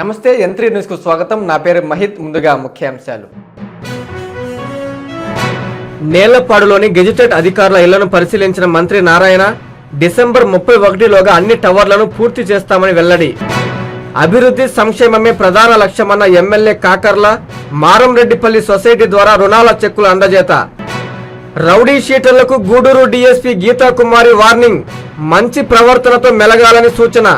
నమస్తే యంత్రి న్యూస్కు స్వాగతం. నా పేరు మహిత్ ముందుగా ముఖ్యాంశాలు. నేలపాడులోని గెజిటెడ్ అధికారుల ఇళ్ళను పరిశీలించిన మంత్రి నారాయణ డిసెంబర్ ముప్పై ఒకటిలోగా అన్ని టవర్లను పూర్తి చేస్తామని వెల్లడి. అభివృద్ధి సంక్షేమమే ప్రధాన లక్ష్యమన్న ఎమ్మెల్యే కాకర్ల మారంరెడ్డిపల్లి సొసైటీ ద్వారా రుణాల చెక్కులు అందజేత. రౌడీ షీటర్లకు గూడూరు డీఎస్పీ గీతా కుమారి వార్నింగ్ మంచి ప్రవర్తనతో మెలగాలని సూచన.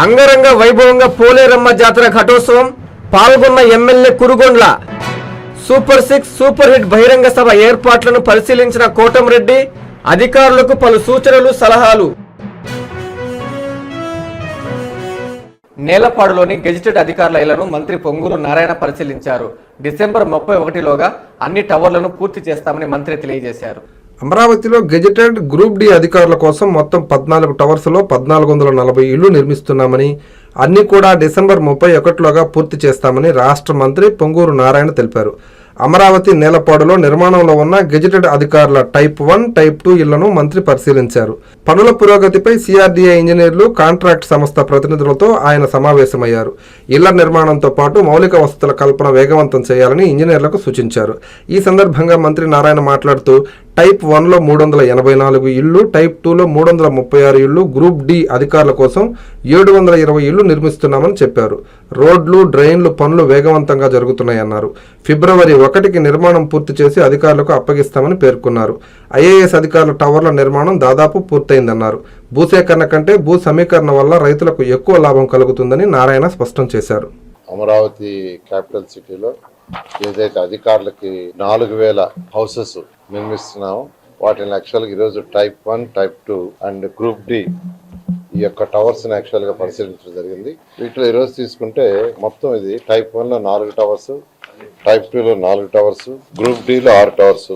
అంగరంగ వైభవంగా పోలేరమ్మ జాతర ఘటోత్సవం పాల్గొన్న MLA Kurugondla. Super six super hit బహిరంగ సభ ఏర్పాట్లను పరిశీలించిన కోటంరెడ్డి అధికారులకు పలు సూచనలు సలహాలు. నేలపాడులోని గెజిటెడ్ అధికారుల ఇళ్ళను మంత్రి పొంగూరు నారాయణ పరిశీలించారు. డిసెంబర్ ముప్పై ఒకటిలోగా అన్ని టవర్లను పూర్తి చేస్తామని మంత్రి తెలియజేశారు. అమరావతిలో గెజిటెడ్ గ్రూప్ డి అధికారుల కోసం మొత్తం పద్నాలుగు టవర్స్లో పద్నాలుగు వందల నలభై ఇళ్ళు నిర్మిస్తున్నామని అన్నీ కూడా డిసెంబర్ ముప్పై ఒకటిలోగా పూర్తి చేస్తామని రాష్ట్ర మంత్రి పొంగూరు నారాయణ తెలిపారు. అమరావతి నేలపాడులో నిర్మాణంలో ఉన్న గెజిటెడ్ అధికారుల టైప్ వన్ టైప్ టూ ఇళ్ళను మంత్రి పరిశీలించారు. పనుల పురోగతిపై సిఆర్డీఏ ఇంజనీర్లు కాంట్రాక్ట్ సంస్థ ప్రతినిధులతో ఆయన సమావేశమయ్యారు. ఇళ్ళ నిర్మాణంతో పాటు మౌలిక వసతుల కల్పన వేగవంతం చేయాలని ఇంజనీర్లకు సూచించారు. ఈ సందర్భంగా మంత్రి నారాయణ మాట్లాడుతూ టైప్ వన్లో మూడు వందల ఎనభై నాలుగు ఇళ్ళు టైప్ టూలో మూడు వందల ముప్పై ఆరు ఇళ్ళు గ్రూప్ డి అధికారుల కోసం ఏడు వందల ఇరవై ఇళ్ళు నిర్మిస్తున్నామని చెప్పారు. రోడ్లు డ్రైన్లు పనులు వేగవంతంగా జరుగుతున్నాయన్నారు. ఫిబ్రవరి ఒకటికి నిర్మాణం పూర్తి చేసి అధికారులకు అప్పగిస్తామని పేర్కొన్నారు. ఐఏఎస్ అధికారుల టవర్ల నిర్మాణం దాదాపు పూర్తయిందన్నారు. భూసేకరణ కంటే భూ సమీకరణ వల్ల రైతులకు ఎక్కువ లాభం కలుగుతుందని నారాయణ స్పష్టం చేశారు. అమరావతి క్యాపిటల్ సిటీలో ఏదైతే అధికారులకి నాలుగు వేల హౌసెస్ నిర్మిస్తున్నాము వాటిని యాక్చువల్గా ఈరోజు type one type two and group D ఈ యొక్క టవర్స్ యాక్చువల్గా పరిశీలించడం జరిగింది. వీటిలో ఈరోజు తీసుకుంటే మొత్తం ఇది టైప్ వన్లో నాలుగు టవర్స్ టైప్ టూలో నాలుగు టవర్స్ గ్రూప్ డిలో ఆరు టవర్స్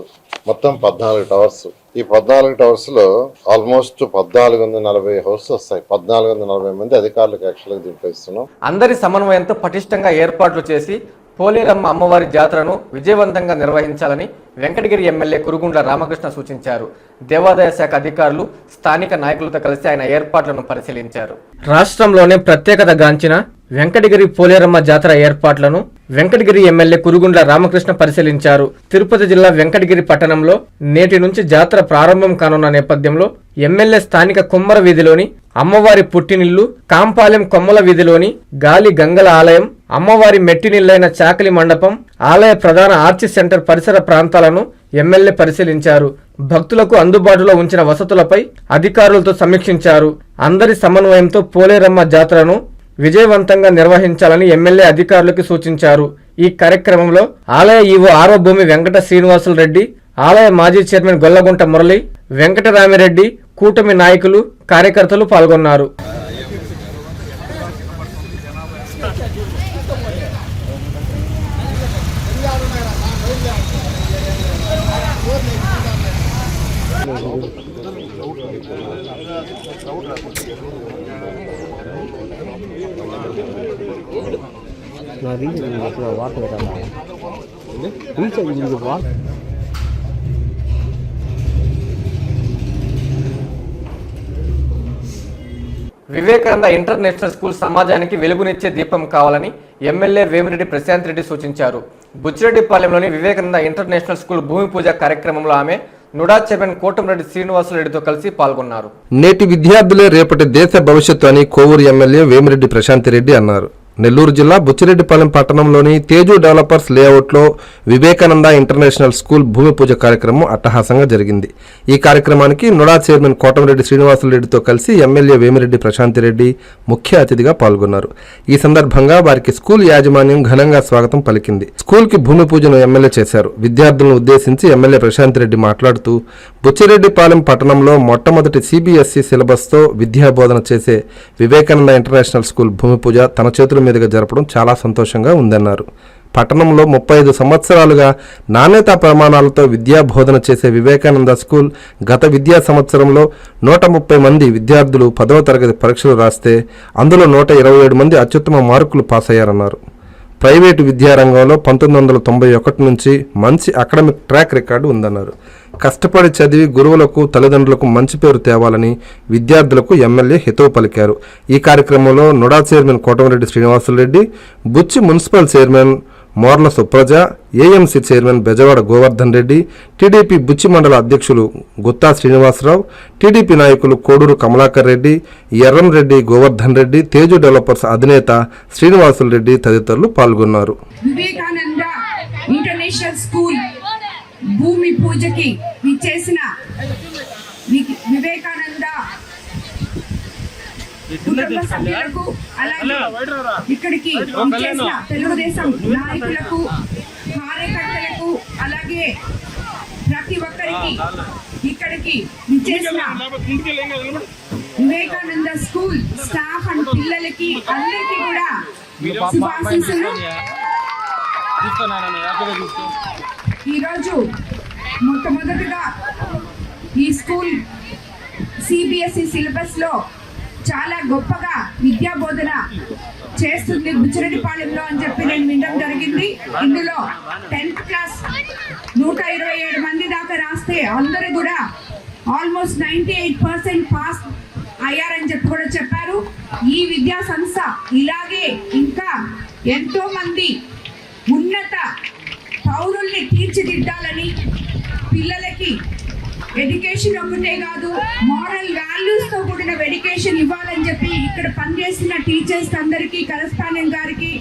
మొత్తం పద్నాలుగు టవర్స్ ఈ పద్నాలుగు టవర్స్లో ఆల్మోస్ట్ పద్నాలుగు వందల నలభై హౌస్ వస్తాయి. పద్నాలుగు వందల నలభై మంది అధికారులకు యాక్చువల్గా దింపేస్తున్నాం దీంట్లో ఇస్తున్నాం. అందరి సమన్వయంతో పటిష్టంగా ఏర్పాట్లు చేసి పోలేరమ్మ అమ్మవారి జాతరను విజయవంతంగా నిర్వహించాలని వెంకటగిరి ఎమ్మెల్యే కురుగుండ్ల రామకృష్ణ సూచించారు. దేవాదాయ శాఖ అధికారులు స్థానిక నాయకులతో కలిసి ఆయన ఏర్పాట్లను పరిశీలించారు. రాష్ట్రంలోనే ప్రత్యేకత గాంచిన వెంకటగిరి పోలేరమ్మ జాతర ఏర్పాట్లను వెంకటగిరి ఎమ్మెల్యే కురుగుండ్ల రామకృష్ణ పరిశీలించారు. తిరుపతి జిల్లా వెంకటగిరి పట్టణంలో నేటి నుంచి జాతర ప్రారంభం కానున్న నేపథ్యంలో ఎమ్మెల్యే స్థానిక కుమ్మర వీధిలోని అమ్మవారి పుట్టినిల్లు కాంపాలెం కొమ్మల వీధిలోని గాలి గంగల ఆలయం అమ్మవారి మెట్టినిల్లైన చాకలి మండపం ఆలయ ప్రధాన ఆర్చి సెంటర్ పరిసర ప్రాంతాలను ఎమ్మెల్యే పరిశీలించారు. భక్తులకు అందుబాటులో ఉంచిన వసతులపై అధికారులతో సమీక్షించారు. అందరి సమన్వయంతో పోలేరమ్మ జాతరను విజయవంతంగా నిర్వహించాలని ఎమ్మెల్యే అధికారులకు సూచించారు. ఈ కార్యక్రమంలో ఆలయ ఈవో ఆరోభూమి వెంకట శ్రీనివాసులు రెడ్డి ఆలయ మాజీ చైర్మన్ గొల్లగుంట మురళి వెంకటరామిరెడ్డి కూటమి నాయకులు కార్యకర్తలు పాల్గొన్నారు. நான் ரீசன் உங்களுக்கு வார்த்தை கேட்டாங்க ரீசார்ஜ் உங்களுக்கு வார்த்தை వివేకానంద ఇంటర్నేషనల్ స్కూల్ సమాజానికి వెలుగునిచ్చే దీపం కావాలని ఎమ్మెల్యే వేమిరెడ్డి ప్రశాంత్ రెడ్డి సూచించారు బుచ్చిరెడ్డిపాలెంలోని వివేకానంద ఇంటర్నేషనల్ స్కూల్ భూమి పూజ కార్యక్రమంలో ఆమె నుడా చైర్మన్ కోటంరెడ్డి శ్రీనివాసరెడ్డితో కలిసి పాల్గొన్నారు నేటి విద్యార్థులే రేపటి దేశ భవిష్యత్తు అని కోవూరు ఎమ్మెల్యే వేమిరెడ్డి ప్రశాంతిరెడ్డి అన్నారు నెల్లూరు జిల్లా బుచ్చిరెడ్డిపాలెం పట్టణంలోని తేజు డెవలపర్స్ లేఅవుట్లో వివేకానంద ఇంటర్నేషనల్ స్కూల్ భూమి పూజ కార్యక్రమం అట్టహాసంగా జరిగింది. ఈ కార్యక్రమానికి నుడా చైర్మన్ కోటమిరెడ్డి శ్రీనివాసులరెడ్డితో కలిసి ఎమ్మెల్యే వేమిరెడ్డి ప్రశాంతిరెడ్డి ముఖ్య అతిథిగా పాల్గొన్నారు. ఈ సందర్భంగా వారికి స్కూల్ యాజమాన్యం ఘనంగా స్వాగతం పలికింది. స్కూల్కి భూమి పూజను ఎమ్మెల్యే చేశారు. విద్యార్థులను ఉద్దేశించి ఎమ్మెల్యే ప్రశాంతిరెడ్డి మాట్లాడుతూ బుచ్చిరెడ్డిపాలెం పట్టణంలో మొట్టమొదటి సిబిఎస్ఈ సిలబస్తో విద్యాబోధన చేసే వివేకానంద ఇంటర్నేషనల్ స్కూల్ భూమి పూజ తన చేతుల మీదుగా జరపడం చాలా సంతోషంగా ఉందన్నారు. పట్టణంలో ముప్పై ఐదు సంవత్సరాలుగా నాణ్యతా ప్రమాణాలతో విద్యా బోధన చేసే వివేకానంద స్కూల్ గత విద్యా సంవత్సరంలో నూట ముప్పై మంది విద్యార్థులు పదవ తరగతి పరీక్షలు రాస్తే అందులో నూట ఇరవై ఏడు మంది అత్యుత్తమ మార్కులు పాస్ అయ్యారన్నారు ప్రైవేటు విద్యారంగంలో పంతొమ్మిది వందల తొంభై ఒకటి నుంచి మంచి అకాడమిక్ ట్రాక్ రికార్డు ఉందన్నారు. కష్టపడి చదివి గురువులకు తల్లిదండ్రులకు మంచి పేరు తేవాలని విద్యార్థులకు ఎమ్మెల్యే హితవు పలికారు. ఈ కార్యక్రమంలో NUDA chairman Kotamireddy Srinivasulareddy Buchi municipal chairman Morla Supraja AMC chairman Bezawada Govardhan Reddy TDP Buchi మండల అధ్యక్షులు గుత్తా శ్రీనివాసరావు టీడీపీ నాయకులు కోడూరు కమలాకర్ రెడ్డి ఎర్రంరెడ్డి గోవర్ధన్ రెడ్డి తేజు డెవలపర్స్ అధినేత శ్రీనివాసులు రెడ్డి తదితరులు పాల్గొన్నారు. ఇంటర్నేషనల్ స్కూల్ భూమి పూజకి విచ్చేసిన వివేకానంద కుటుంబ సభ్యులకు అలాగే ఇక్కడికి విచ్చేసిన తెలుగుదేశం నాయకులకు కార్యకర్తలకు అలాగే ప్రతి ఒక్కరికి ఇక్కడికి విచ్చేసిన వివేకానంద స్కూల్ స్టాఫ్ అండ్ పిల్లలకి అందరికీ కూడా శుభాశీస్సులు ఈరోజు మొట్టమొదటిగా ఈ స్కూల్ సిబిఎస్ఈ సిలబస్లో చాలా గొప్పగా విద్యా బోధన చేస్తుంది బుచ్చిరెడ్డిపాళెంలో అని చెప్పి నేను వినడం జరిగింది. ఇందులో టెన్త్ క్లాస్ నూట ఇరవై ఏడు మంది దాకా రాస్తే అందరూ కూడా almost ninety eight percent pass అయ్యారని చెప్పి కూడా చెప్పారు. ఈ విద్యా సంస్థ ఇలాగే ఇంకా ఎంతో మంది ఉన్నత పౌరుల్ని తీర్చిదిద్దాలని పిల్లలకి ఎడ్యుకేషన్ ఒకటే కాదు మోరల్ వాల్యూస్తో కూడిన ఎడ్యుకేషన్ ఇవ్వాలని చెప్పి ఇక్కడ పనిచేస్తున్న టీచర్స్ అందరికీ కరస్పాండెంట్ గారికి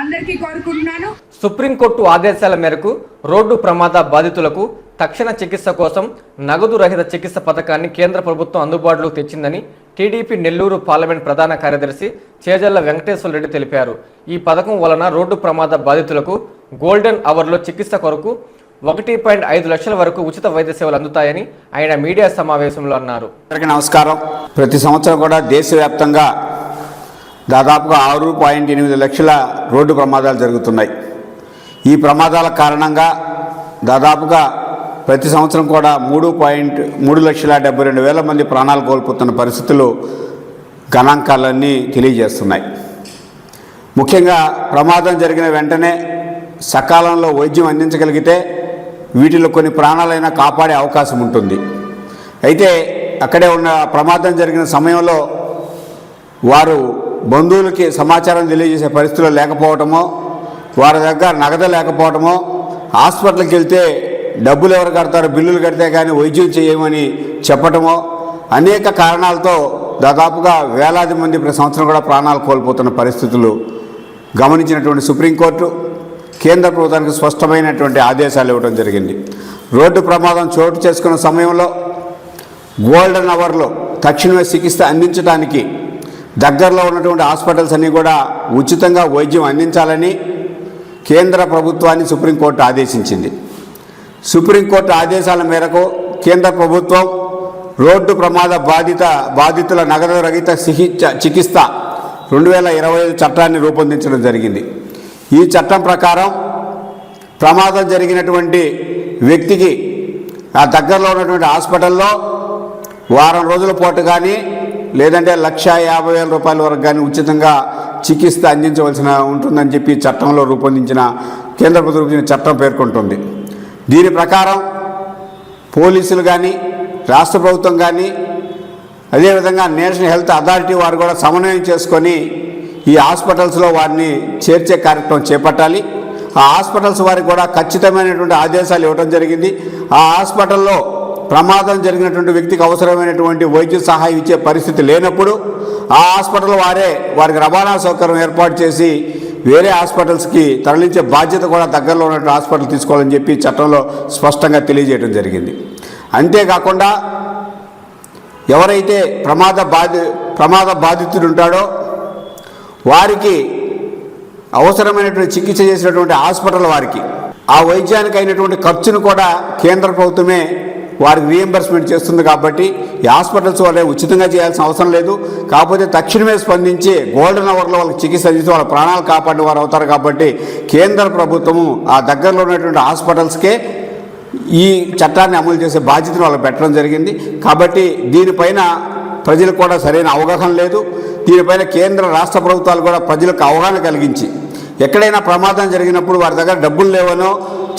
అందరికీ కోరుకుంటున్నాను. సుప్రీంకోర్టు ఆదేశాల మేరకు రోడ్డు ప్రమాద బాధితులకు తక్షణ చికిత్స కోసం నగదు రహిత చికిత్స పథకాన్ని కేంద్ర ప్రభుత్వం అందుబాటులోకి తెచ్చిందని టీడీపీ నెల్లూరు పార్లమెంట్ ప్రధాన కార్యదర్శి చేజల్ల వెంకటేశ్వర రెడ్డి తెలిపారు. ఈ పథకం వలన రోడ్డు ప్రమాద బాధితులకు గోల్డెన్ అవర్లో చికిత్స కొరకు ఒకటి పాయింట్ ఐదు లక్షల వరకు ఉచిత వైద్య సేవలు అందుతాయని ఆయన మీడియా సమావేశంలో అన్నారు. అందరికీ నమస్కారం. ప్రతి సంవత్సరం కూడా దేశవ్యాప్తంగా దాదాపుగా ఆరు పాయింట్ ఎనిమిది లక్షల రోడ్డు ప్రమాదాలు జరుగుతున్నాయి. ఈ ప్రమాదాల కారణంగా దాదాపుగా ప్రతి సంవత్సరం కూడా మూడు పాయింట్ మూడు లక్షల డెబ్బై రెండు వేల మంది ప్రాణాలు కోల్పోతున్న పరిస్థితులు గణాంకాలన్నీ తెలియజేస్తున్నాయి. ముఖ్యంగా ప్రమాదం జరిగిన వెంటనే సకాలంలో వైద్యం అందించగలిగితే వీటిలో కొన్ని ప్రాణాలైనా కాపాడే అవకాశం ఉంటుంది. అయితే అక్కడే ఉన్న ప్రమాదం జరిగిన సమయంలో వారు బంధువులకి సమాచారం తెలియజేసే పరిస్థితులు లేకపోవటమో వారి దగ్గర నగదు లేకపోవటమో హాస్పిటల్కి వెళ్తే డబ్బులు ఎవరు కడతారు బిల్లులు కడితే కానీ వైద్యం చేయమని చెప్పటమో అనేక కారణాలతో దాదాపుగా వేలాది మంది ప్రతి సంవత్సరం కూడా ప్రాణాలు కోల్పోతున్న పరిస్థితులు గమనించినటువంటి సుప్రీంకోర్టు కేంద్ర ప్రభుత్వానికి స్పష్టమైనటువంటి ఆదేశాలు ఇవ్వడం జరిగింది. రోడ్డు ప్రమాదం చోటు చేసుకున్న సమయంలో గోల్డెన్ అవర్లో తక్షణమే చికిత్స అందించడానికి దగ్గరలో ఉన్నటువంటి హాస్పిటల్స్ అన్నీ కూడా ఉచితంగా వైద్యం అందించాలని కేంద్ర ప్రభుత్వాన్ని సుప్రీంకోర్టు ఆదేశించింది. సుప్రీంకోర్టు ఆదేశాల మేరకు కేంద్ర ప్రభుత్వం రోడ్డు ప్రమాద బాధిత బాధితుల నగదు రహిత చికిత్స చికిత్స రెండు వేల ఇరవై ఐదు చట్టాన్ని రూపొందించడం జరిగింది. ఈ చట్టం ప్రకారం ప్రమాదం జరిగినటువంటి వ్యక్తికి ఆ దగ్గరలో ఉన్నటువంటి హాస్పిటల్లో వారం రోజుల పాటు కానీ లేదంటే లక్ష యాభై వేల రూపాయల వరకు కానీ ఉచితంగా చికిత్స అందించవలసిన ఉంటుందని చెప్పి చట్టంలో రూపొందించిన కేంద్ర ప్రభుత్వం చట్టం పేర్కొంటుంది. దీని ప్రకారం పోలీసులు కానీ రాష్ట్ర ప్రభుత్వం కానీ అదేవిధంగా నేషనల్ హెల్త్ అథారిటీ వారు కూడా సమన్వయం చేసుకొని ఈ హాస్పిటల్స్లో వారిని చేర్చే కార్యక్రమం చేపట్టాలి. ఆ హాస్పిటల్స్ వారికి కూడా ఖచ్చితమైనటువంటి ఆదేశాలు ఇవ్వడం జరిగింది. ఆ హాస్పిటల్లో ప్రమాదం జరిగినటువంటి వ్యక్తికి అవసరమైనటువంటి వైద్య సహాయం ఇచ్చే పరిస్థితి లేనప్పుడు ఆ హాస్పిటల్ వారే వారికి రవాణా సౌకర్యం ఏర్పాటు చేసి వేరే హాస్పిటల్స్కి తరలించే బాధ్యత కూడా దగ్గరలో ఉన్నటువంటి హాస్పిటల్ తీసుకోవాలని చెప్పి చట్టంలో స్పష్టంగా తెలియజేయడం జరిగింది. అంతేకాకుండా ఎవరైతే ప్రమాద బాధి ప్రమాద బాధితుడు ఉంటాడో వారికి అవసరమైనటువంటి చికిత్స చేసినటువంటి హాస్పిటల్ వారికి ఆ వైద్యానికి అయినటువంటి ఖర్చును కూడా కేంద్ర ప్రభుత్వమే వారికి రీఎంబర్స్మెంట్ చేస్తుంది కాబట్టి ఈ హాస్పిటల్స్ వాళ్ళే ఉచితంగా చేయాల్సిన అవసరం లేదు. కాకపోతే తక్షణమే స్పందించి గోల్డెన్ అవర్లో వాళ్ళకి చికిత్స అందించి వాళ్ళ ప్రాణాలు కాపాడిన వారు అవుతారు కాబట్టి కేంద్ర ప్రభుత్వము ఆ దగ్గరలో ఉన్నటువంటి హాస్పిటల్స్కే ఈ చట్టాన్ని అమలు చేసే బాధ్యతను వాళ్ళకి పెట్టడం జరిగింది. కాబట్టి దీనిపైన ప్రజలకు కూడా సరైన అవగాహన లేదు. దీనిపైన కేంద్ర రాష్ట్ర ప్రభుత్వాలు కూడా ప్రజలకు అవగాహన కలిగించి ఎక్కడైనా ప్రమాదం జరిగినప్పుడు వారి దగ్గర డబ్బులు లేవనో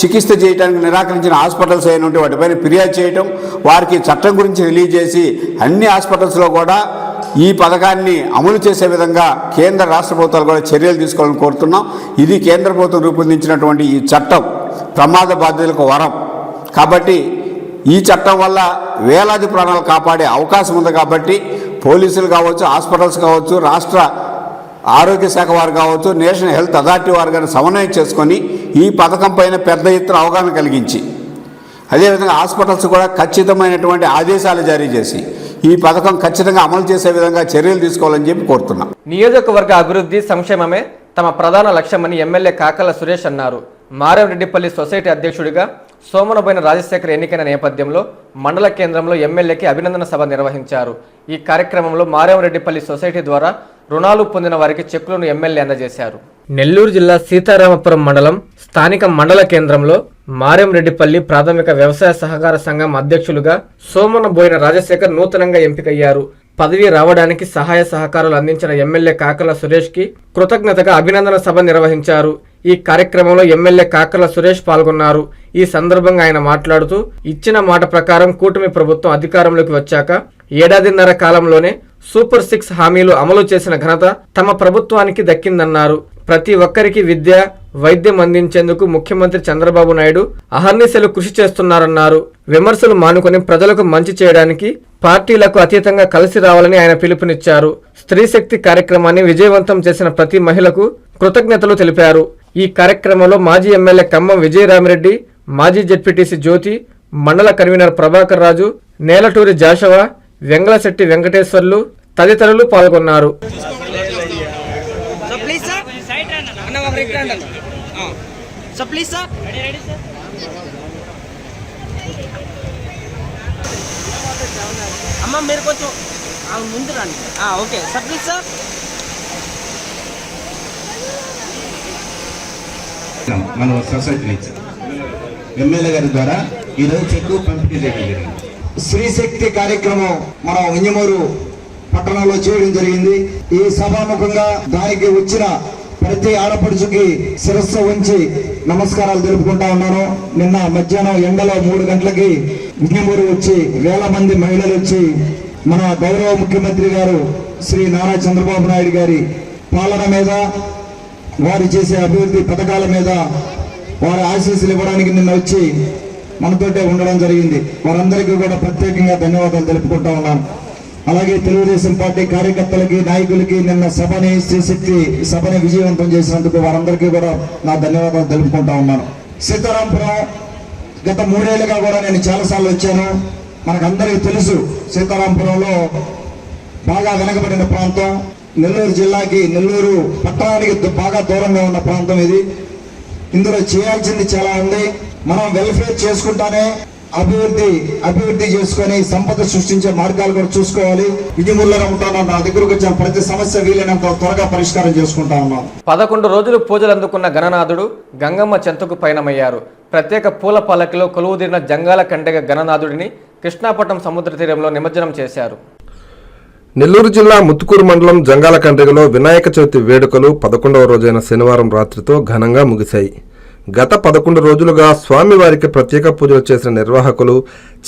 చికిత్స చేయడానికి నిరాకరించిన హాస్పిటల్స్ అయినటువంటి వాటిపైన ఫిర్యాదు చేయటం వారికి చట్టం గురించి రిలీజ్ చేసి అన్ని హాస్పిటల్స్లో కూడా ఈ పథకాన్ని అమలు చేసే విధంగా కేంద్ర రాష్ట్ర ప్రభుత్వాలు కూడా చర్యలు తీసుకోవాలని కోరుతున్నాం. ఇది కేంద్ర ప్రభుత్వం రూపొందించినటువంటి ఈ చట్టం ప్రమాద బాధ్యులకు వరం. కాబట్టి ఈ చట్టం వల్ల వేలాది ప్రాణాలు కాపాడే అవకాశం ఉంది కాబట్టి పోలీసులు కావచ్చు హాస్పిటల్స్ కావచ్చు రాష్ట్ర ఆరోగ్య శాఖ వారు కావచ్చు నేషనల్ హెల్త్ అథారిటీ వారు కానీ సమన్వయం చేసుకొని ఈ పథకం పైన పెద్ద ఎత్తున అవగాహన కలిగించి అదేవిధంగా హాస్పిటల్స్ కూడా ఖచ్చితమైనటువంటి ఆదేశాలు జారీ చేసి ఈ పథకం ఖచ్చితంగా అమలు చేసే విధంగా చర్యలు తీసుకోవాలని చెప్పి కోరుతున్నాం. నియోజకవర్గ అభివృద్ధి సంక్షేమమే తమ ప్రధాన లక్ష్యమని ఎమ్మెల్యే కాకల సురేష్ అన్నారు. మారేరెడ్డిపల్లి సొసైటీ అధ్యక్షుడిగా సోమనబోయిన రాజశేఖర్ ఎన్నికైన నేపథ్యంలో మండల కేంద్రంలో ఎమ్మెల్యేకి అభినందన సభ నిర్వహించారు. ఈ కార్యక్రమంలో మారేమరెడ్డిపల్లి సొసైటీ ద్వారా రుణాలు పొందిన వారికి చెక్కులను ఎమ్మెల్యే అందజేశారు. నెల్లూరు జిల్లా సీతారామపురం మండలం స్థానిక మండల కేంద్రంలో మారెంరెడ్డిపల్లి ప్రాథమిక వ్యవసాయ సహకార సంఘం అధ్యక్షులుగా సోమన బోయిన రాజశేఖర్ నూతనంగా ఎంపికయ్యారు. పదవి రావడానికి సహాయ సహకారాలు అందించిన ఎమ్మెల్యే కాకల సురేష్కి కృతజ్ఞతగా అభినందన సభ నిర్వహించారు. ఈ కార్యక్రమంలో ఎమ్మెల్యే కాకర్ల సురేష్ పాల్గొన్నారు. ఈ సందర్భంగా ఆయన మాట్లాడుతూ ఇచ్చిన మాట ప్రకారం కూటమి ప్రభుత్వం అధికారంలోకి వచ్చాక ఏడాదిన్నర కాలంలోనే సూపర్ సిక్స్ హామీలు అమలు చేసిన ఘనత తమ ప్రభుత్వానికి దక్కిందన్నారు. ప్రతి ఒక్కరికి విద్య వైద్యం అందించేందుకు ముఖ్యమంత్రి చంద్రబాబు నాయుడు అహర్నిశలు కృషి చేస్తున్నారన్నారు. విమర్శలు మానుకొని ప్రజలకు మంచి చేయడానికి పార్టీలకు అతీతంగా కలిసి రావాలని ఆయన పిలుపునిచ్చారు. స్త్రీ శక్తి కార్యక్రమాన్ని విజయవంతం చేసిన ప్రతి మహిళకు కృతజ్ఞతలు తెలిపారు. ఈ కార్యక్రమంలో మాజీ ఎమ్మెల్యే ఖమ్మం విజయరామిరెడ్డి మాజీ జెడ్పీటీసీ జ్యోతి మండల కన్వీనర్ ప్రభాకర్ రాజు నేలటూరి జాషవా వెంగళశెట్టి వెంకటేశ్వర్లు తదితరులు పాల్గొన్నారు సో ప్లీజ్ సార్ అన్న ఒక రైట్ రండి అన్న సో ప్లీజ్ సార్ అమ్మ మీరు కొంచెం ముందు రండి. ఆ, ఓకే. సార్ ప్లీజ్ సార్ మన సొసైటీ నుంచి ఎమ్మెల్యే గారి ద్వారా ఈరోజు చెక్కు పంపిణీ చేయడం జరిగింది. స్త్రీ శక్తి కార్యక్రమం మనం ఇంజమూరు పట్టణంలో చేయడం జరిగింది. ఈ సభాముఖంగా దానికి వచ్చిన ప్రతి ఆడపడుచుకి శిరస్సు ఉంచి నమస్కారాలు తెలుపుకుంటా ఉన్నాను. నిన్న మధ్యాహ్నం ఎండలో మూడు గంటలకి ఇంజమూరు వచ్చి వేల మంది మహిళలు వచ్చి మన గౌరవ ముఖ్యమంత్రి గారు శ్రీ నారా చంద్రబాబు నాయుడు గారి పాలన మీద వారు చేసే అభివృద్ధి పథకాల మీద వారి ఆశీస్సులు ఇవ్వడానికి నిన్న వచ్చి మనతోటే ఉండడం జరిగింది. వారందరికీ కూడా ప్రత్యేకంగా ధన్యవాదాలు తెలుపుకుంటా ఉన్నాను. అలాగే తెలుగుదేశం పార్టీ కార్యకర్తలకి నాయకులకి నిన్న సభని శ్రీశక్తి సభని విజయవంతం చేసినందుకు వారందరికీ కూడా నా ధన్యవాదాలు తెలుపుకుంటా ఉన్నాను. సీతారాంపురం గత మూడేళ్ళుగా కూడా నేను చాలాసార్లు వచ్చాను. మనకందరికీ తెలుసు సీతారాంపురంలో బాగా వెనకబడిన ప్రాంతం. నెల్లూరు జిల్లాకి నెల్లూరు పట్టణానికి బాగా దూరంగా ఉన్న ప్రాంతం ఇది. ఇందులో చేయాల్సింది చాలా ఉంది. మనం వెల్ఫేర్ చేసుకుంటానే అభివృద్ధి అభివృద్ధి చేసుకొని సంపద సృష్టించే మార్గాలు కూడా చూసుకోవాలి. విధిముల్లో ఉంటాను? నా దగ్గరకు వచ్చిన ప్రతి సమస్య వీలైనంత త్వరగా పరిష్కారం చేసుకుంటా ఉన్నాను. పదకొండు రోజులు పూజలు అందుకున్న గణనాథుడు గంగమ్మ చెంతకు పయనమయ్యారు. ప్రత్యేక పూల పల్లకిలో కొలువుదీరిన జంగాల కండగ గణనాథుడిని కృష్ణాపట్నం సముద్ర తీరంలో నిమజ్జనం చేశారు. నెల్లూరు జిల్లా ముత్తుకూరు మండలం జంగాల కండ్రిగలో వినాయక చవితి వేడుకలు పదకొండవ రోజైన శనివారం రాత్రితో ఘనంగా ముగిశాయి. గత పదకొండు రోజులుగా స్వామివారికి ప్రత్యేక పూజలు చేసిన నిర్వాహకులు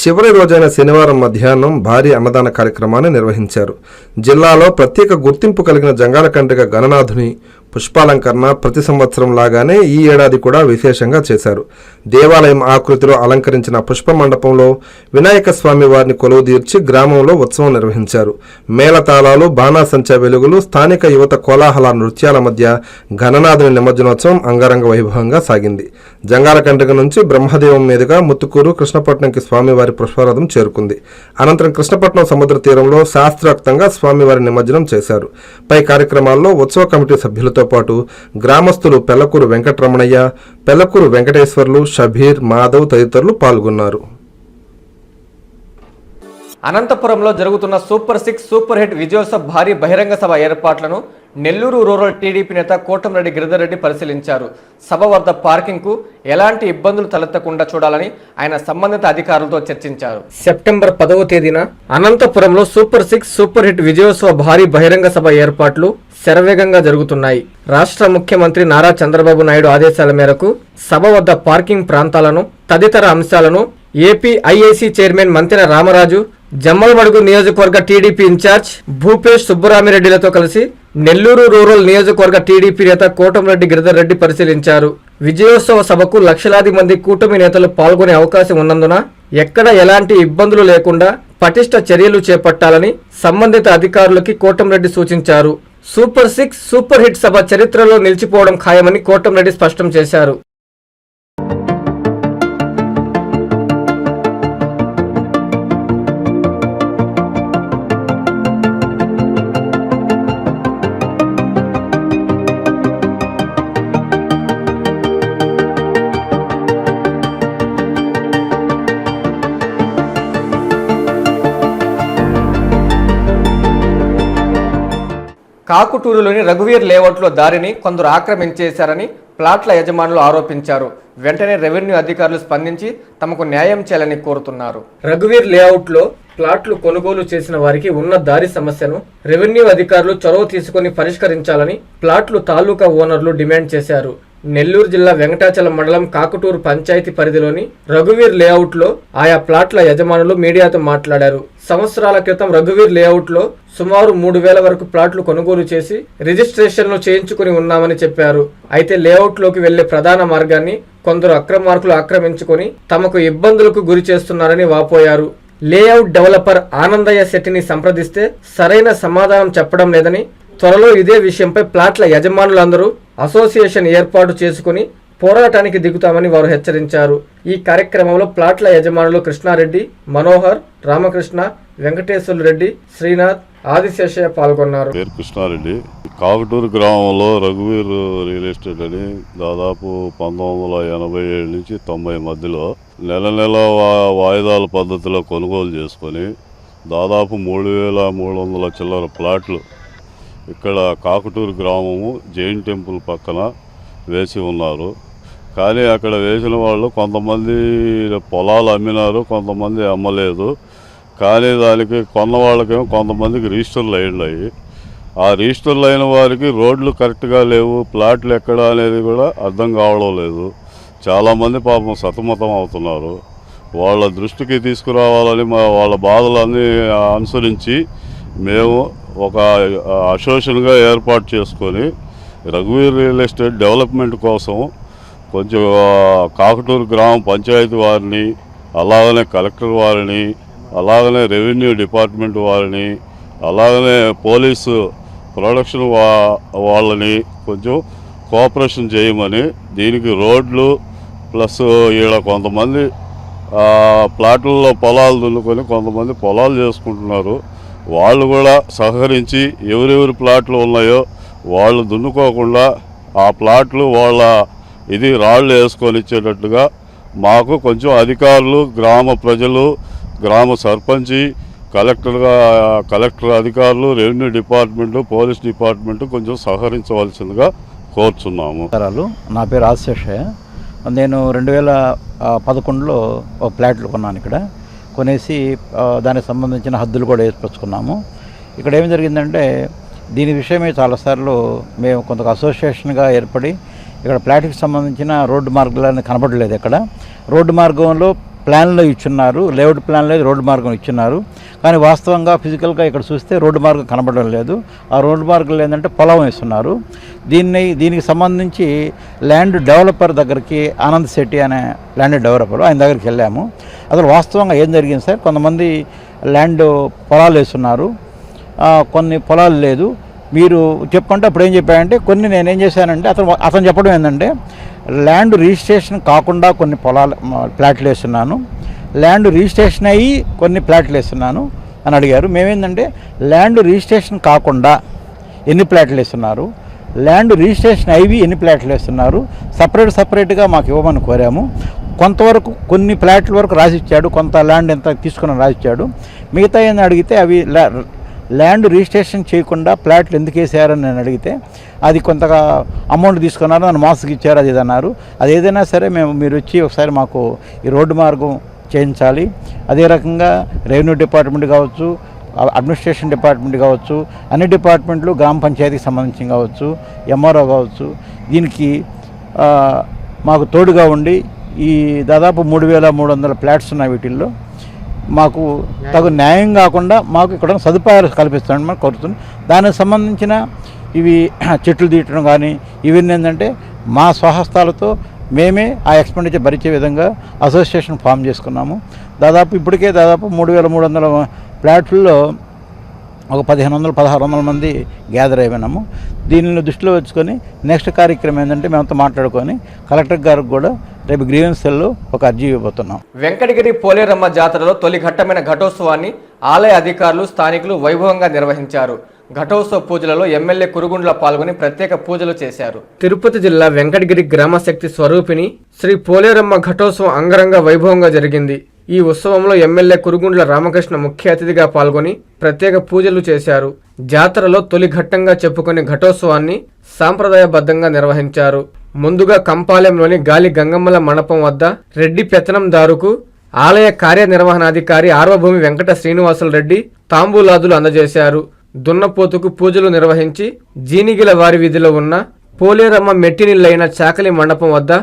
చివరి రోజైన శనివారం మధ్యాహ్నం భారీ అన్నదాన కార్యక్రమాన్ని నిర్వహించారు. జిల్లాలో ప్రత్యేక గుర్తింపు కలిగిన జంగాల కండ్రిగ గణనాథుని పుష్పాలంకరణ ప్రతి సంవత్సరం లాగానే ఈ ఏడాది కూడా విశేషంగా చేశారు. దేవాలయం ఆకృతిలో అలంకరించిన పుష్ప మండపంలో వినాయక స్వామి వారిని కొలువుదీర్చి గ్రామంలో ఉత్సవం నిర్వహించారు. మేళతాళాలు బాణాసంచా వెలుగులు స్థానిక యువత కోలాహల నృత్యాల మధ్య గణనాథుని నిమజ్జనోత్సవం అంగరంగ వైభవంగా సాగింది. జంగాల నుంచి బ్రహ్మదేవం మీదుగా ముత్తుకూరు కృష్ణపట్నంకి స్వామివారి పుష్పరథం చేరుకుంది. అనంతరం కృష్ణపట్నం సముద్ర తీరంలో శాస్త్రోక్తంగా స్వామివారి నిమజ్జనం చేశారు. పై కార్యక్రమాల్లో ఉత్సవ కమిటీ సభ్యులతో పాటు గ్రామస్తులు పెళ్ళకూరు వెంకటరమణయ్య పెళ్ళకూరు వెంకటేశ్వర్లు షబీర్ మాధవ్ తదితరులు పాల్గొన్నారు. అనంతపురంలో జరుగుతున్న సూపర్ సిక్స్ సూపర్ హిట్ విజయోత్సవ భారీ బహిరంగ సభ ఏర్పాట్లను నెల్లూరు రూరల్ టీడీపీ నేత కోటంరెడ్డి గిరిధర్రెడ్డి పరిశీలించారు. సభ వద్ద పార్కింగ్కు ఎలాంటి ఇబ్బందులు తలెత్తకుండా చూడాలని ఆయన సంబంధిత అధికారులతో చర్చించారు. సెప్టెంబర్ పదవ తేదీన అనంతపురంలో సూపర్ సిక్స్ సూపర్ హిట్ విజయోత్సవ భారీ బహిరంగ సభ ఏర్పాట్లు శరవేగంగా జరుగుతున్నాయి. రాష్ట్ర ముఖ్యమంత్రి నారా చంద్రబాబు నాయుడు ఆదేశాల మేరకు సభ వద్ద పార్కింగ్ ప్రాంతాలను తదితర అంశాలను AP IIC chairman Mantena Ramaraju Jammalamadugu నియోజకవర్గ టీడీపీ ఇన్ఛార్జ్ భూపేష్ సుబ్బరామిరెడ్డిలతో కలిసి నెల్లూరు రూరల్ నియోజకవర్గ టీడీపీ నేత కోటంరెడ్డి గిరిధర్ రెడ్డి పరిశీలించారు. విజయోత్సవ సభకు లక్షలాది మంది కూటమి నేతలు పాల్గొనే అవకాశం ఉన్నందున ఎక్కడ ఎలాంటి ఇబ్బందులు లేకుండా పటిష్ట చర్యలు చేపట్టాలని సంబంధిత అధికారులకి కోటంరెడ్డి సూచించారు. సూపర్ సిక్స్ సూపర్ హిట్ సభ చరిత్రలో నిలిచిపోవడం ఖాయమని కోటంరెడ్డి స్పష్టం చేశారు. కాకుటూరులోని రఘువీర్ లేఅవుట్లో దారిని కొందరు ఆక్రమించేశారని ప్లాట్ల యజమానులు ఆరోపించారు. వెంటనే రెవెన్యూ అధికారులు స్పందించి తమకు న్యాయం చేయాలని కోరుతున్నారు. రఘువీర్ లేఅవుట్లో ప్లాట్లు కొనుగోలు చేసిన వారికి ఉన్న దారి సమస్యను రెవెన్యూ అధికారులు చొరవ తీసుకుని పరిష్కరించాలని ప్లాట్లు తాలూకా ఓనర్లు డిమాండ్ చేశారు. నెల్లూరు జిల్లా వెంకటాచలం మండలం కాకుటూరు పంచాయతీ పరిధిలోని రఘువీర్ లేఅవుట్లో ఆయా ప్లాట్ల యజమానులు మీడియాతో మాట్లాడారు. సంవత్సరాల క్రితం రఘువీర్ లేఅవుట్లో సుమారు మూడు వేల వరకు ప్లాట్లు కొనుగోలు చేసి రిజిస్ట్రేషన్లు చేయించుకుని ఉన్నామని చెప్పారు. అయితే లేఅవుట్లోకి వెళ్ళే ప్రధాన మార్గాన్ని కొందరు అక్రమార్కులు ఆక్రమించుకొని తమకు ఇబ్బందులకు గురి చేస్తున్నారని వాపోయారు. లేఅవుట్ డెవలపర్ ఆనందయ్య శెట్టిని సంప్రదిస్తే సరైన సమాధానం చెప్పడం లేదని త్వరలో ఇదే విషయంపై ప్లాట్ల యజమానులందరూ అసోసియేషన్ ఏర్పాటు చేసుకుని పోరాటానికి దిగుతామని వారు హెచ్చరించారు. ఈ కార్యక్రమంలో ప్లాట్ల యజమానులు కృష్ణారెడ్డి మనోహర్ రామకృష్ణ వెంకటేశ్వర రెడ్డి శ్రీనాథ్ ఆదిశేషయ్య పాల్గొన్నారు. పేరు కృష్ణారెడ్డి. కాకటూరు గ్రామంలో రఘువీర్ రియల్ ఎస్టేట్ అని దాదాపు పంతొమ్మిది వందల ఎనభై ఏడు నుంచి తొంభై మధ్యలో నెల నెల వాయిదాల పద్ధతిలో కొనుగోలు చేసుకొని దాదాపు మూడు వేల మూడు వందల చిల్లర ప్లాట్లు ఇక్కడ కాకుటూరు గ్రామము జైన్ టెంపుల్ పక్కన వేసి ఉన్నారు. కానీ అక్కడ వేసిన వాళ్ళు కొంతమంది పొలాలు అమ్మినారు కొంతమంది అమ్మలేదు. కానీ దానికి కొన్న వాళ్ళకేమో కొంతమందికి రిజిస్టర్లు అయ్యాయి ఆ రిజిస్టర్లు అయిన వారికి రోడ్లు కరెక్ట్గా లేవు ప్లాట్లు ఎక్కడ అనేది కూడా అర్థం కావడం లేదు. చాలామంది పాపం సతమతం అవుతున్నారు. వాళ్ళ దృష్టికి తీసుకురావాలని మా వాళ్ళ బాధలన్నీ అనుసరించి మేము ఒక అసోసియేషన్గా ఏర్పాటు చేసుకొని రఘువీర్ రియల్ ఎస్టేట్ డెవలప్మెంట్ కోసం కొంచెం కాకటూరు గ్రామ పంచాయతీ వారిని అలాగనే కలెక్టర్ వారిని అలాగనే రెవెన్యూ డిపార్ట్మెంట్ వారిని అలాగనే పోలీసు ప్రొడక్షన్ వా వాళ్ళని కొంచెం కోఆపరేషన్ చేయమని దీనికి రోడ్లు ప్లస్ ఈడ కొంతమంది ప్లాట్లలో పొలాలు దున్నుకొని కొంతమంది పొలాలు చేసుకుంటున్నారు. వాళ్ళు కూడా సహకరించి ఎవరెవరి ప్లాట్లు ఉన్నాయో వాళ్ళు దున్నుకోకుండా ఆ ప్లాట్లు వాళ్ళ ఇది రాళ్ళు వేసుకొని ఇచ్చేటట్టుగా మాకు కొంచెం అధికారులు గ్రామ ప్రజలు గ్రామ సర్పంచి కలెక్టర్గా కలెక్టర్ అధికారులు రెవెన్యూ డిపార్ట్మెంటు పోలీస్ డిపార్ట్మెంటు కొంచెం సహకరించవలసిందిగా కోరుచున్నాము. నా పేరు ఆశేషయ్య నేను రెండు వేల పదకొండులో ఒక ప్లాట్లు కొన్నాను ఇక్కడ. కొనేసి దానికి సంబంధించిన హద్దులు కూడా ఏర్పరచుకున్నాము. ఇక్కడ ఏం జరిగిందంటే దీని విషయమే చాలాసార్లు మేము కొంత అసోసియేషన్గా ఏర్పడి ఇక్కడ ప్లాట్కి సంబంధించిన రోడ్డు మార్గాలను కనబడలేదు ఇక్కడ రోడ్డు మార్గంలో ప్లాన్లో ఇచ్చున్నారు లేఅవుట్ ప్లాన్లో రోడ్డు మార్గం ఇచ్చున్నారు. కానీ వాస్తవంగా ఫిజికల్గా ఇక్కడ చూస్తే రోడ్డు మార్గం కనబడడం లేదు. ఆ రోడ్డు మార్గంలో ఏంటంటే పొలం వేస్తున్నారు. దీన్ని దీనికి సంబంధించి ల్యాండ్ డెవలపర్ దగ్గరికి ఆనంద్ శెట్టి అనే ల్యాండ్ డెవలపర్ ఆయన దగ్గరికి వెళ్ళాము. అసలు వాస్తవంగా ఏం జరిగింది సార్? కొంతమంది ల్యాండ్ పొలాలు వేస్తున్నారు. కొన్ని పొలాలు లేదు. మీరు చెప్పుకుంటే అప్పుడు ఏం చెప్పారంటే కొన్ని నేనేం చేశానంటే అతను అతను చెప్పడం ఏంటంటే ల్యాండ్ రిజిస్ట్రేషన్ కాకుండా కొన్ని పొలాలు మ, ప్లాట్లు వేస్తున్నాను. ల్యాండ్ రిజిస్ట్రేషన్ అయ్యి కొన్ని ప్లాట్లు వేస్తున్నాను అని అడిగారు. మేమేంటంటే ల్యాండ్ రిజిస్ట్రేషన్ కాకుండా ఎన్ని ప్లాట్లు వేస్తున్నారు? ల్యాండ్ రిజిస్ట్రేషన్ అయ్యి ఎన్ని ప్లాట్లు వేస్తున్నారు? సపరేట్ సపరేట్గా మాకు ఇవ్వమని కోరాము. కొంతవరకు కొన్ని ఫ్లాట్ల వరకు రాసిచ్చాడు కొంత ల్యాండ్ ఎంత తీసుకుని రాసిచ్చాడు. మిగతా ఏంది అడిగితే అవి ల్యాండ్ రిజిస్ట్రేషన్ చేయకుండా ఫ్లాట్లు ఎందుకు వేసారని నేను అడిగితే అది కొంతగా అమౌంట్ తీసుకున్నారు నన్ను మాస్కి ఇచ్చారు అది ఇది అన్నారు. అది ఏదైనా సరే మేము మీరు వచ్చి ఒకసారి మాకు ఈ రోడ్డు మార్గం చేయించాలి. అదే రకంగా రెవెన్యూ డిపార్ట్మెంట్ కావచ్చు అడ్మినిస్ట్రేషన్ డిపార్ట్మెంట్ కావచ్చు అన్ని డిపార్ట్మెంట్లు గ్రామ పంచాయతీకి సంబంధించి కావచ్చు ఎంఆర్ఓ కావచ్చు దీనికి మాకు తోడుగా ఉండి ఈ దాదాపు మూడు వేల మూడు వందల ఫ్లాట్స్ ఉన్నాయి వీటిల్లో. మాకు తగు న్యాయం కాకుండా మాకు ఇక్కడ సదుపాయాలు కల్పిస్తామని మనం కోరుతున్నాం. దానికి సంబంధించిన ఇవి చెట్లు తీయటం కానీ ఇవన్నీ ఏంటంటే మా స్వహస్తాలతో మేమే ఆ ఎక్స్పెండిచర్ భరించే విధంగా అసోసియేషన్ ఫామ్ చేసుకున్నాము. దాదాపు ఇప్పటికే దాదాపు మూడు వేల మూడు వందల ఫ్లాట్లలో ఒక పదిహేను వందలు పదహారు వందల మంది గ్యాదర్ అయిపోయినాము. దీనిని దృష్టిలో వచ్చుకొని నెక్స్ట్ కార్యక్రమం ఏంటంటే మేమంతా మాట్లాడుకొని కలెక్టర్ గారికి కూడా రేపు గ్రీవెన్స్ సెల్లో ఒక అర్జీ ఇవ్వబోతున్నాం. వెంకటగిరి పోలేరమ్మ జాతరలో తొలి ఘట్టమైన ఘటోత్సవాన్ని ఆలయ అధికారులు స్థానికులు వైభవంగా నిర్వహించారు. ఘటోత్సవ పూజలలో ఎమ్మెల్యే కురుగుండ్ల పాల్గొని ప్రత్యేక పూజలు చేశారు. తిరుపతి జిల్లా వెంకటగిరి గ్రామశక్తి స్వరూపిణి శ్రీ పోలేరమ్మ ఘటోత్సవం అంగరంగ వైభవంగా జరిగింది. ఈ ఉత్సవంలో ఎమ్మెల్యే కురుగుండ్ల రామకృష్ణ ముఖ్య అతిథిగా పాల్గొని ప్రత్యేక పూజలు చేశారు. జాతరలో తొలి ఘట్టంగా చెప్పుకునే ఘటోత్సవాన్ని సాంప్రదాయబద్ధంగా నిర్వహించారు. ముందుగా కంపాలెంలోని గాలి గంగమ్మల మండపం వద్ద రెడ్డి పెత్తనందారుకు ఆలయ కార్యనిర్వహణాధికారి ఆర్వభూమి వెంకట శ్రీనివాసులు రెడ్డి తాంబూలాదులు అందజేశారు. దున్నపోతుకు పూజలు నిర్వహించి జీనిగిల వారి వీధిలో ఉన్న పోలేరమ్మ మెట్టినిల్లైన చాకలి మండపం వద్ద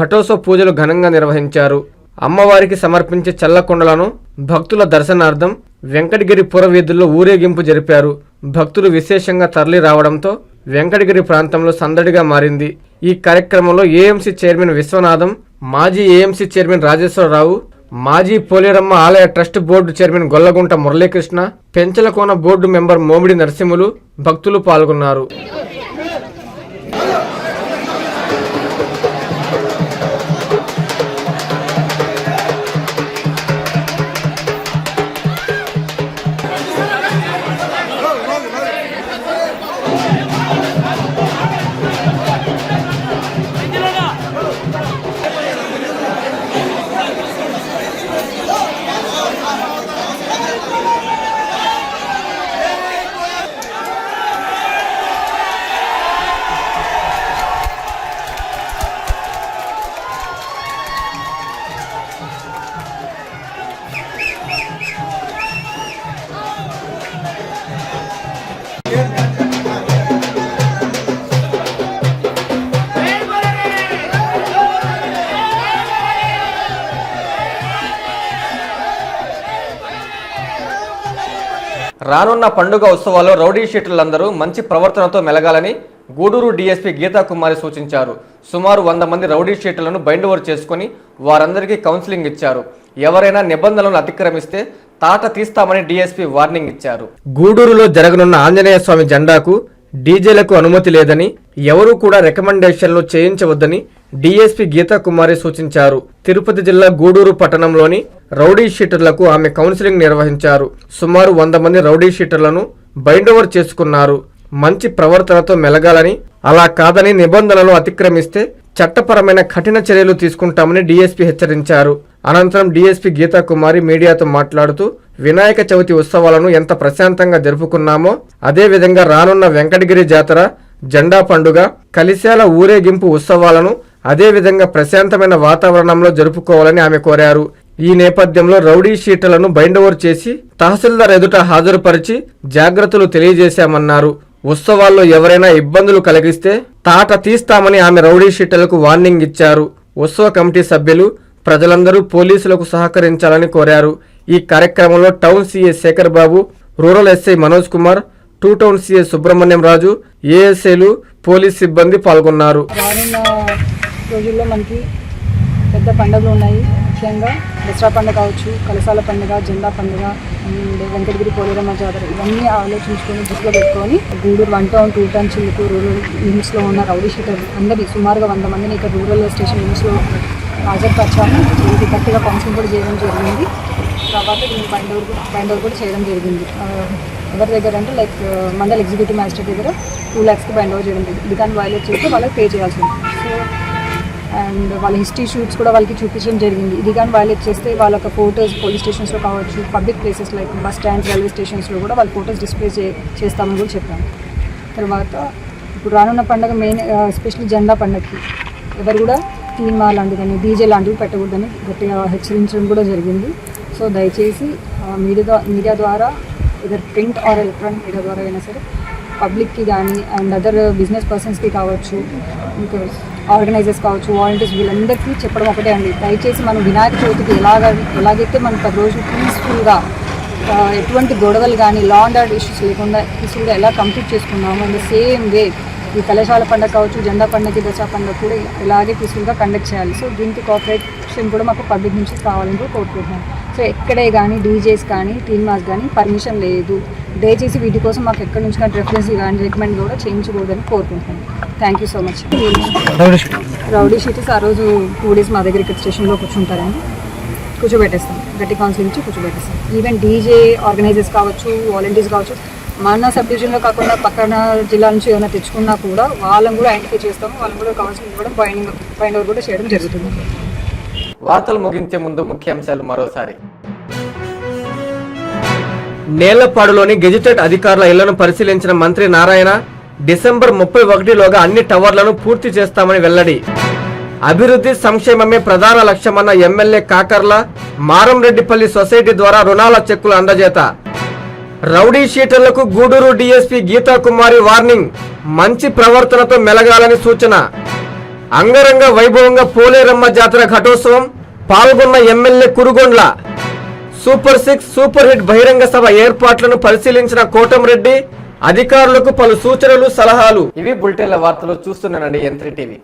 ఘటోత్సవ పూజలు ఘనంగా నిర్వహించారు. అమ్మవారికి సమర్పించే చల్లకొండలను భక్తుల దర్శనార్థం వెంకటగిరి పురవీధుల్లో ఊరేగింపు జరిపారు. భక్తులు విశేషంగా తరలి రావడంతో వెంకటగిరి ప్రాంతంలో సందడిగా మారింది. ఈ కార్యక్రమంలో ఏఎంసీ చైర్మన్ విశ్వనాథం మాజీ ఏఎంసీ చైర్మన్ రాజేశ్వరరావు మాజీ పోలేరమ్మ ఆలయ trust board chairman Gollagunta Muralikrishna Penchalakona board member Momidi Narasimhulu భక్తులు పాల్గొన్నారు. రానున్న పండుగ ఉత్సవాల్లో రౌడీ షీటర్లందరూ మంచి ప్రవర్తనతో మెలగాలని గూడూరు డీఎస్పీ గీతా కుమారి సూచించారు. సుమారు వంద మంది రౌడీ షీటర్లను బైండ్ ఓవర్ చేసుకుని వారందరికీ కౌన్సిలింగ్ ఇచ్చారు. ఎవరైనా నిబంధనలను అతిక్రమిస్తే తాట తీస్తామని డీఎస్పీ వార్నింగ్ ఇచ్చారు. గూడూరులో జరగనున్న ఆంజనేయ స్వామి జెండాకు డీజేలకు అనుమతి లేదని ఎవరూ కూడా రికమెండేషన్లు చేయించవద్దని డీఎస్పీ గీతా కుమారి సూచించారు. తిరుపతి జిల్లా గూడూరు పట్టణంలోని రౌడీ షీటర్లకు ఆమె కౌన్సిలింగ్ నిర్వహించారు. సుమారు వంద మంది రౌడీ షీటర్లను బైండోవర్ చేసుకున్నారు. మంచి ప్రవర్తనతో మెలగాలని అలా కాదని నిబంధనలు అతిక్రమిస్తే చట్టపరమైన కఠిన చర్యలు తీసుకుంటామని డీఎస్పీ హెచ్చరించారు. అనంతరం డీఎస్పీ గీతా కుమారి మీడియాతో మాట్లాడుతూ వినాయక చవితి ఉత్సవాలను ఎంత ప్రశాంతంగా జరుపుకున్నామో అదేవిధంగా రానున్న వెంకటగిరి జాతర జెండా పండుగ కలిశాల ఊరేగింపు ఉత్సవాలను అదేవిధంగా ప్రశాంతమైన వాతావరణంలో జరుపుకోవాలని ఆమె కోరారు. ఈ నేపథ్యంలో రౌడీ షీటలను బైండోవర్ చేసి తహసీల్దార్ ఎదుట హాజరుపరిచి జాగ్రత్తలు తెలియజేశామన్నారు. ఉత్సవాల్లో ఎవరైనా ఇబ్బందులు కలిగిస్తే తాట తీస్తామని ఆమె రౌడీ షీటలకు వార్నింగ్ ఇచ్చారు. ఉత్సవ కమిటీ సభ్యులు ప్రజలందరూ పోలీసులకు సహకరించాలని కోరారు. ఈ కార్యక్రమంలో town CI Sekhar Babu rural SI Manoj Kumar two town CI Subrahmanyam Raju ఏఎస్ఐలు police సిబ్బంది పాల్గొన్నారు. రోజుల్లో మనకి పెద్ద పండుగలు ఉన్నాయి. ముఖ్యంగా దసరా పండుగ కావచ్చు కలసాల పండుగ జెండా పండుగ అండ్ వెంకటగిరి పోలేరమ్మ జాతర ఇవన్నీ ఆలోచించుకొని దృష్టిలో పెట్టుకొని Gudur one town two town చిల్లుకు rural యూనిట్స్లో ఉన్న రౌడీ షీటర్ అందరి సుమారుగా వంద మందిని ఇక్కడ రూరల్ స్టేషన్ యూనిట్స్లో హాజరుపరచాము. ఇది గట్టిగా కౌన్సిలింగ్ కూడా చేయడం జరిగింది. తర్వాత దీన్ని బైండ్ ఓవర్ కూడా చేయడం జరిగింది. ఎవరి దగ్గర అంటే లైక్ మండల్ ఎగ్జిక్యూటివ్ మ్యాజిస్ట్రేట్ దగ్గర టూ ల్యాక్స్కి బైండ్ చేయడం జరిగింది. దాన్ని వైలేట్ చేస్తే వాళ్ళకి పే చేయాల్సింది సో అండ్ వాళ్ళ హిస్టరీ షూట్స్ కూడా వాళ్ళకి చూపించడం జరిగింది. ఇది కానీ వైలేట్ చేస్తే వాళ్ళ యొక్క ఫోటోస్ పోలీస్ స్టేషన్స్లో కావచ్చు public places like bus stands railway స్టేషన్స్లో కూడా వాళ్ళ ఫోటోస్ డిస్ప్లే చే చేస్తామని కూడా చెప్పాను తర్వాత ఇప్పుడు రానున్న పండుగ మెయిన్ ఎస్పెషల్లీ జెండా పండుగకి ఎవరు కూడా తీన్మా లాంటివి కానీ డీజే లాంటివి పెట్టకూడదని గట్టిగా హెచ్చరించడం కూడా జరిగింది. సో దయచేసి మీడియా మీడియా ద్వారా either print or electronic media ద్వారా అయినా సరే పబ్లిక్కి కానీ అండ్ అదర్ బిజినెస్ పర్సన్స్కి కావచ్చు ఇంకా ఆర్గనైజర్స్ కావచ్చు వాలంటీర్స్ వీళ్ళందరికీ చెప్పడం ఒకటే అండి. దయచేసి మనం వినాయక చవితికి ఎలాగ ఎలాగైతే మనం పది రోజులు పీస్ఫుల్గా ఎటువంటి గొడవలు కానీ లా అండ్ ఆర్డర్ ఇష్యూస్ లేకుండా పీస్ఫుల్గా ఎలా కంప్లీట్ చేసుకున్నాము అండ్ సేమ్ వే ఈ కళాశాల పండుగ కావచ్చు జెండా పండుగ దసరా పండుగ కూడా ఇలాగే పీస్ఫుల్గా కండక్ట్ చేయాలి. సో దీనికి కోఆపరేషన్ కూడా మాకు పబ్లిక్ నుంచి కావాలని కూడా కోరుకుంటున్నాం. సో ఎక్కడే కానీ డీజేస్ కానీ టీమ్ మాస్ కానీ పర్మిషన్ లేదు. దయచేసి వీటి కోసం మాకు ఎక్కడి నుంచి కానీ రెఫరెన్స్ కానీ రికమెండ్ కూడా చేయించకూడదని కోరుకుంటున్నాను thank you so much rowdy sheeters ఆ రోజు టూ డేస్ మా దగ్గర ఇక్కడ స్టేషన్లో కూర్చుంటారండి కూర్చోబెట్టేస్తాం. గట్టి కౌన్సిలింగ్ ఇచ్చి కూర్చోబెట్టేస్తాం. ఈవెన్ డీజే ఆర్గనైజర్స్ కావచ్చు వాలంటీర్స్ కావచ్చు మన సబ్ డివిజన్లో కాకుండా పక్కన జిల్లా నుంచి ఏమైనా తెచ్చుకున్నా కూడా వాళ్ళని కూడా ఐడెంటిఫై చేస్తాము. వాళ్ళని కూడా కౌన్సిలింగ్ ఇవ్వడం బైండింగ్ బైండ్ ఓవర్ కూడా చేయడం జరుగుతుంది. వార్తలు ముగించే ముందు ముఖ్యాంశాలు మరోసారి. నేలపాడులోని గెజిటెడ్ అధికారుల ఇళ్ళను పరిశీలించిన మంత్రి నారాయణ డిసెంబర్ ముప్పై ఒకటిలోగా అన్ని టవర్లను పూర్తి చేస్తామని వెల్లడి. అభివృద్ధి సంక్షేమమే ప్రధాన లక్ష్యమన్న ఎమ్మెల్యే కాకర్ల మారంరెడ్డిపల్లి సొసైటీ ద్వారా రుణాల చెక్కులు అందజేత. రౌడీ షీటర్లకు గూడూరు డీఎస్పీ గీతా కుమారి వార్నింగ్ మంచి ప్రవర్తనతో మెలగాలని సూచన. అంగరంగ వైభవంగా పోలేరమ్మ జాతర ఘటోత్సవం పాల్గొన్న MLA Kurugondla. Super six super hit బహిరంగ సభ ఏర్పాట్లను పరిశీలించిన కోటంరెడ్డి అధికారులకు పలు సూచనలు సలహాలు. ఇవి బులెటిన్ల వార్తలు చూస్తున్నానండి ఎంత్రీ టీవీ.